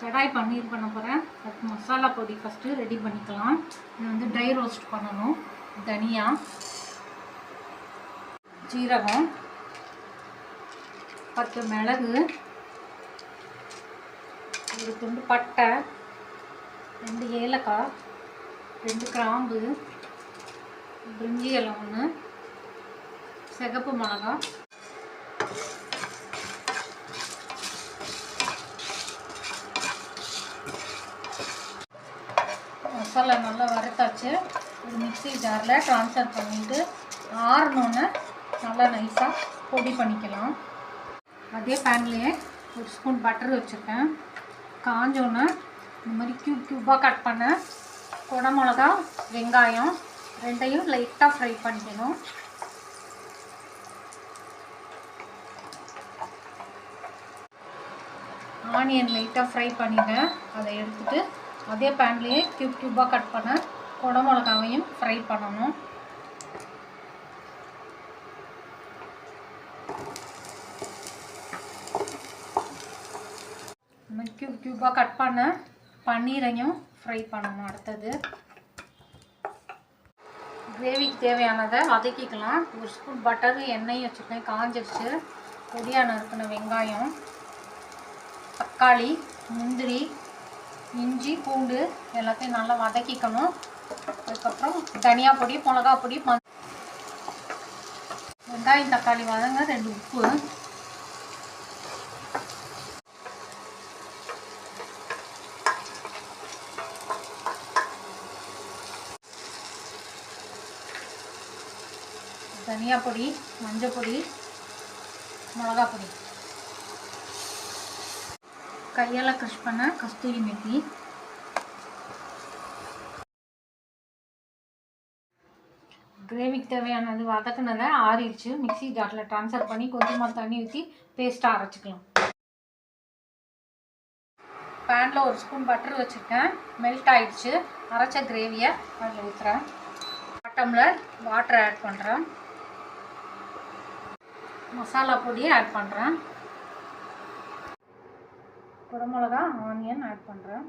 கடாய் பன்னீர் பண்ண போகிறேன் அதுக்கு மசாலா பொடி ஃபஸ்ட்டு ரெடி பண்ணிக்கலாம். இது வந்து ட்ரை ரோஸ்ட் பண்ணணும். தனியா. ஜீரகம் பத்து மிளகு. ஒரு துண்டு பட்டை. ரெண்டு ஏலக்காய். ரெண்டு கிராம்பு. பிரிஞ்சி இலை ஒன்று சிகப்பு மிளகா மசாலா நல்லா வறுத்தாச்சு. ஒரு மிக்சி ஜாரில் ட்ரான்ஸ்ஃபர் பண்ணிவிட்டு ஆறணுன்னு நல்லா நைஸாக பொடி பண்ணிக்கலாம். அதே பேன்லேயே ஒரு ஸ்பூன் பட்டர் வச்சுருக்கேன். காஞ்சோன்னு இந்த மாதிரி க்யூப் க்யூப்பாக கட் பண்ண குடமிளகா வெங்காயம் ரெண்டையும் லைட்டாக ஃப்ரை பண்ணிக்கணும். ஆனியன் லைட்டாக ஃப்ரை பண்ணிவிட்டேன் அதை எடுத்துகிட்டு அதே பேன்லேயே க்யூப் க்யூப்பாக கட் பண்ண குடமிளகாவையும் ஃப்ரை பண்ணணும். இந்த மாதிரி க்யூப் க்யூப்பாக கட் பண்ண பன்னீரையும் ஃப்ரை பண்ணணும் அடுத்தது. கிரேவிக்கு தேவையானதை வதக்கிக்கலாம். ஒரு ஸ்பூன் பட்டரு எண்ணெயும் வச்சுருக்கேன் காஞ்சிருச்சு. பொடியாக நறுக்கின வெங்காயம் தக்காளி முந்திரி இஞ்சி பூண்டு எல்லாத்தையும் நல்லா வதக்கிக்கணும். அதுக்கப்புறம் தனியா பொடி மிளகா பொடி வெங்காயம் தக்காளி வதங்க ரெண்டு உப்பு. தனியா பொடி மஞ்சள் பொடி மிளகா பொடி. கையால் க்ரஷ் பண்ண கஸ்தூரி மெத்தி. கிரேவிக்கு தேவையானது வதக்குனதை ஆறிடுச்சு. மிக்ஸி ஜாரில் ட்ரான்ஸ்ஃபர் பண்ணி கொஞ்சமாக தண்ணி ஊற்றி பேஸ்ட்டாக அரைச்சிக்கலாம். பேனில் ஒரு ஸ்பூன் பட்டர் வச்சுருக்கேன். மெல்ட் ஆயிடுச்சு. அரைச்ச கிரேவியை அதில் ஊற்றுறேன் பாட்டமில் வாட்டர் ஆட் பண்ணுறேன் மசாலா பொடியை ஆட் பண்ணுறேன் குடமிளகா ஆனியன் ஆட் பண்ணுறேன்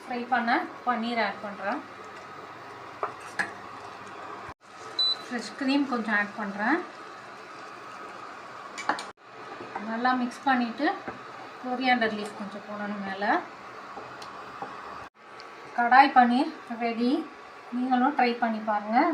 ஃப்ரை பண்ண பன்னீர் ஆட் பண்ணுறேன் ஃப்ரெஷ் க்ரீம் கொஞ்சம் ஆட் பண்ணுறேன் நல்லா மிக்ஸ் பண்ணிவிட்டு கொரியாண்டர் லீஃப் கொஞ்சம் போடணும் மேலே. கடாய் பன்னீர் ரெடி நீங்களும் ட்ரை பண்ணி பாருங்கள்